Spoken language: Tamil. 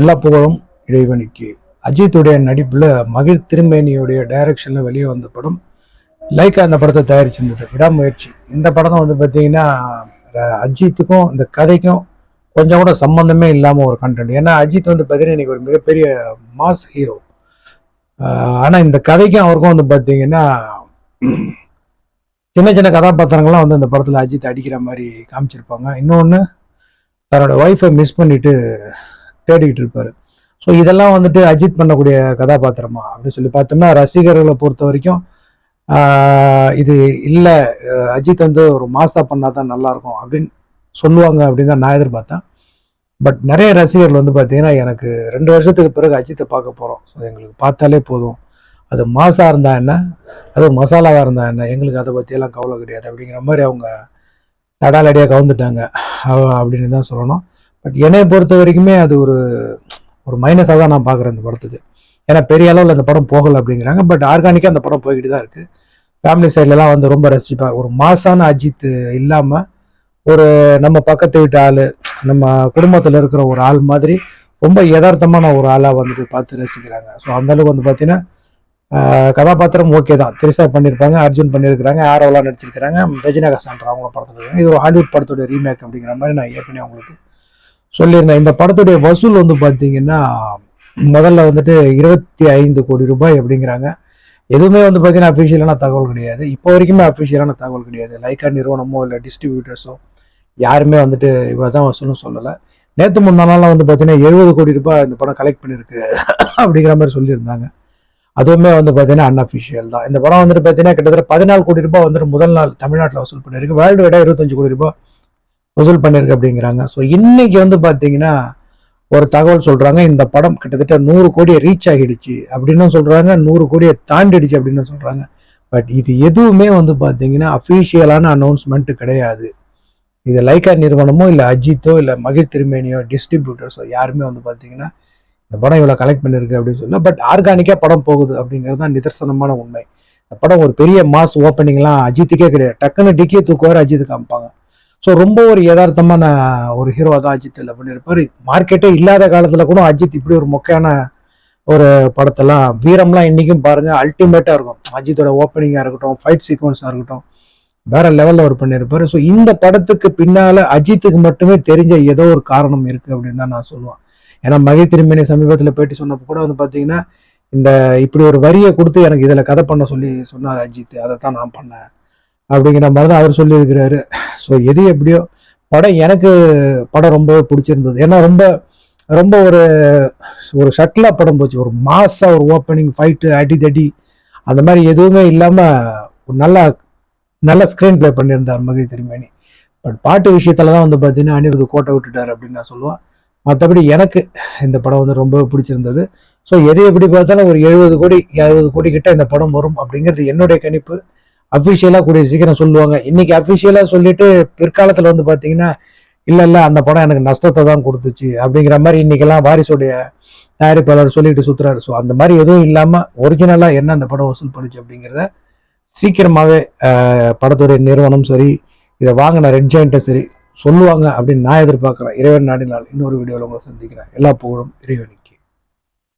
எல்லா புகழும் இறைவனுக்கு. அஜித்துடைய நடிப்பில் மகிழ் திருமேனியுடைய டைரக்ஷனில் வெளியே வந்த படம் லைக்கா அந்த படத்தை தயாரிச்சிருந்தது. விடாமுயற்சி. இந்த படம் வந்து பார்த்தீங்கன்னா அஜித்துக்கும் இந்த கதைக்கும் கொஞ்சம் கூட சம்மந்தமே இல்லாமல் ஒரு கண்டென்ட் ஏன்னா அஜித் வந்து பார்த்தீங்கன்னா இன்னைக்கு ஒரு மிகப்பெரிய மாஸ் ஹீரோ ஆனால் இந்த கதைக்கும் அவருக்கும் வந்து பார்த்தீங்கன்னா சின்ன சின்ன கதாபாத்திரங்கள்லாம் வந்து இந்த படத்தில் அஜித் அடிக்கிற மாதிரி காமிச்சிருப்பாங்க. இன்னொன்று தன்னோட ஒய்ஃபை மிஸ் பண்ணிட்டு தேடிக்கிட்டு இருப்பாரு. ஸோ இதெல்லாம் வந்துட்டு அஜித் பண்ணக்கூடிய கதாபாத்திரமா? அப்படின்னு சொல்லி பார்த்தோம்னா ரசிகர்களை பொறுத்த வரைக்கும் இது இல்லை அஜித் வந்து ஒரு மாசா பண்ணால் தான் நல்லாயிருக்கும் அப்படின்னு சொல்லுவாங்க அப்படின்னு தான் நான் எதிர்பார்த்தேன். பட் நிறைய ரசிகர்கள் வந்து பார்த்தீங்கன்னா எனக்கு ரெண்டு வருஷத்துக்கு பிறகு அஜித்தை பார்க்க போகிறோம் ஸோ எங்களுக்கு பார்த்தாலே போதும். அது மாசாக இருந்தால் என்ன? அது மசாலாவாக இருந்தால் என்ன? எங்களுக்கு அதை பற்றியெல்லாம் கவலை கிடையாது அப்படிங்கிற மாதிரி அவங்க தடாலடியாக கவுந்துட்டாங்க அவ- அப்படின்னு தான் சொல்லணும். பட் என்னை பொறுத்த வரைக்குமே அது ஒரு ஒரு மைனஸாக தான் நான் பார்க்குறேன் இந்த படத்துக்கு. ஏன்னா பெரிய அளவில் அந்த படம் போகலை அப்படிங்கிறாங்க. பட் ஆர்கானிக்காக அந்த படம் போய்கிட்டு தான் இருக்குது ஃபேமிலி சைட்லலாம் வந்து ரொம்ப ரசிப்பாங்க ஒரு மாசான அஜித் இல்லாமல் ஒரு நம்ம பக்கத்து வீட்டு ஆள் நம்ம குடும்பத்தில் இருக்கிற ஒரு ஆள் மாதிரி ரொம்ப யதார்த்தமான ஒரு ஆளாக வந்துட்டு பார்த்து ரசிக்கிறாங்க. ஸோ அந்த அளவுக்கு வந்து பார்த்தீங்கன்னா கதாபாத்திரம் ஓகே தான். திரிசா பண்ணியிருப்பாங்க அர்ஜுன் பண்ணியிருக்கிறாங்க ஆரோலாம் நடிச்சிருக்கிறாங்க. ரஜினா கசான்ட்ரா அவங்க படத்தில் இருக்காங்க இது ஒரு ஹாலிவுட் படத்தோட ரீமேக் அப்படிங்கிற மாதிரி நான் ஏற்கனவே அவங்களுக்கு சொல்லியிருந்தேன். இந்த படத்துடைய வசூல் வந்து பார்த்தீங்கன்னா முதல்ல வந்துட்டு இருபத்தி ஐந்து கோடி ரூபாய் அப்படிங்கிறாங்க. எதுவுமே வந்து பார்த்தீங்கன்னா அஃபிஷியலான தகவல் கிடையாது. இப்போ வரைக்குமே அஃபிஷியலான தகவல் கிடையாது. லைக்கா நிறுவனமோ இல்லை டிஸ்ட்ரிபியூட்டர்ஸோ யாருமே வந்துட்டு இவ்வளோ தான் வசூலும் சொல்லலை. நேற்று முந்தா நாளில் வந்து பார்த்தீங்கன்னா எழுபது கோடி ரூபாய் இந்த படம் கலெக்ட் பண்ணியிருக்கு அப்படிங்கிற மாதிரி சொல்லியிருந்தாங்க. அதுவுமே வந்து பார்த்தீங்கன்னா அன்அஃபிஷியல் தான். இந்த படம் வந்துட்டு பார்த்தீங்கன்னா கிட்டத்தட்ட பதினாலு கோடி ரூபாய் வந்துட்டு முதல் நாள் தமிழ்நாட்டில் வசூல் பண்ணியிருக்கு வேர்ல்டு வைடாக இருபத்தஞ்சு கோடி ரூபாய் வசூல் பண்ணியிருக்கு அப்படிங்கிறாங்க. ஸோ இன்னைக்கு வந்து பார்த்தீங்கன்னா ஒரு தகவல் சொல்கிறாங்க இந்த படம் கிட்டத்தட்ட நூறு கோடியை ரீச் ஆகிடுச்சு அப்படின்னு சொல்கிறாங்க நூறு கோடியை தாண்டிடுச்சு அப்படின்னு சொல்கிறாங்க பட் இது எதுவுமே வந்து பார்த்தீங்கன்னா அஃபீஷியலான அனௌன்ஸ்மெண்ட் கிடையாது. இது லைக்கா நிறுவனமோ இல்லை அஜித்தோ இல்லை மகிழ் திருமேனியோ டிஸ்ட்ரிபியூட்டர்ஸோ யாருமே வந்து பார்த்தீங்கன்னா இந்த படம் இவ்வளோ கலெக்ட் பண்ணியிருக்கு அப்படின்னு சொல்லலாம் பட் ஆர்கானிக்காக படம் போகுது அப்படிங்கிறது தான் நிதர்சனமான உண்மை. இந்த படம் ஒரு பெரிய மாஸ் ஓப்பனிங்லாம் அஜித்துக்கே கிடையாது. டக்குன்னு டிக்கே தூக்குவார் அஜித் காமிப்பாங்க ஸோ ரொம்ப ஒரு யதார்த்தமான ஒரு ஹீரோ தான் அஜித் இல்லை பண்ணியிருப்பார் மார்க்கெட்டே இல்லாத காலத்தில் கூட அஜித் இப்படி ஒரு மொக்கையான ஒரு படத்தெல்லாம் வீரம்லாம் இன்றைக்கும் பாருங்க அல்டிமேட்டாக இருக்கும். அஜித்தோட ஓப்பனிங்காக இருக்கட்டும் ஃபைட் சீக்வன்ஸாக இருக்கட்டும் வேற லெவலில் அவர் பண்ணியிருப்பாரு ஸோ இந்த படத்துக்கு பின்னால் அஜித்துக்கு மட்டுமே தெரிஞ்ச ஏதோ ஒரு காரணம் இருக்குது அப்படின்னு தான் நான் சொல்லுவேன். ஏன்னா மகை திருமணி சமீபத்தில் பேட்டி சொன்னப்போ கூட வந்து பார்த்தீங்கன்னா இந்த இப்படி ஒரு வரியை கொடுத்து எனக்கு இதில் கதை பண்ண சொல்லி சொன்னார் அஜித். அதை தான் நான் பண்ணேன். அப்படிங்கிற மாதிரி தான் அவர் சொல்லியிருக்கிறாரு. ஸோ எது எப்படியோ படம் எனக்கு படம் ரொம்ப பிடிச்சிருந்தது. ஏன்னா ரொம்ப ரொம்ப ஒரு ஒரு ஷட்டிலாக படம் போச்சு. ஒரு மாசாக ஒரு ஓப்பனிங் ஃபைட்டு அடி தடி அந்த மாதிரி எதுவுமே இல்லாமல் நல்லா நல்ல ஸ்க்ரீன் ப்ளே பண்ணியிருந்தார் மகிழ் திருமேனி. பட் பாட்டு விஷயத்தில் தான் வந்து பார்த்தீங்கன்னா அனிருத் கோட்டை விட்டுட்டார் அப்படின்னு நான் சொல்லுவேன். மற்றபடி எனக்கு இந்த படம் வந்து ரொம்ப பிடிச்சிருந்தது. ஸோ எது எப்படி பார்த்தாலும் ஒரு எழுபது கோடி அறுபது கோடி கிட்ட இந்த படம் வரும் அப்படிங்கிறது என்னுடைய கணிப்பு. அஃபிஷியலாக கூடிய சீக்கிரம் சொல்லுவாங்க. இன்னைக்கு அஃபிஷியலாக சொல்லிட்டு பிற்காலத்தில் வந்து பார்த்தீங்கன்னா இல்லை இல்லை அந்த படம் எனக்கு நஷ்டத்தை தான் கொடுத்துச்சு. அப்படிங்கிற மாதிரி இன்னைக்கெல்லாம் வாரிசுடைய தயாரிப்பாளர் சொல்லிட்டு சுற்றுறாரு ஸோ அந்த மாதிரி எதுவும் இல்லாமல் ஒரிஜினலாக என்ன அந்த படம் வசூல் பண்ணுச்சு அப்படிங்கிறத சீக்கிரமாகவே படத்துடைய நிறுவனம் சரி இதை வாங்கின ரெட் ஜாயிண்ட்டும் சரி சொல்லுவாங்க அப்படின்னு நான் எதிர்பார்க்குறேன். இறைவன் நாடினால் இன்னொரு வீடியோவில் உங்களை சந்திக்கிறேன். எல்லா புகழும் இறைவனுக்கு.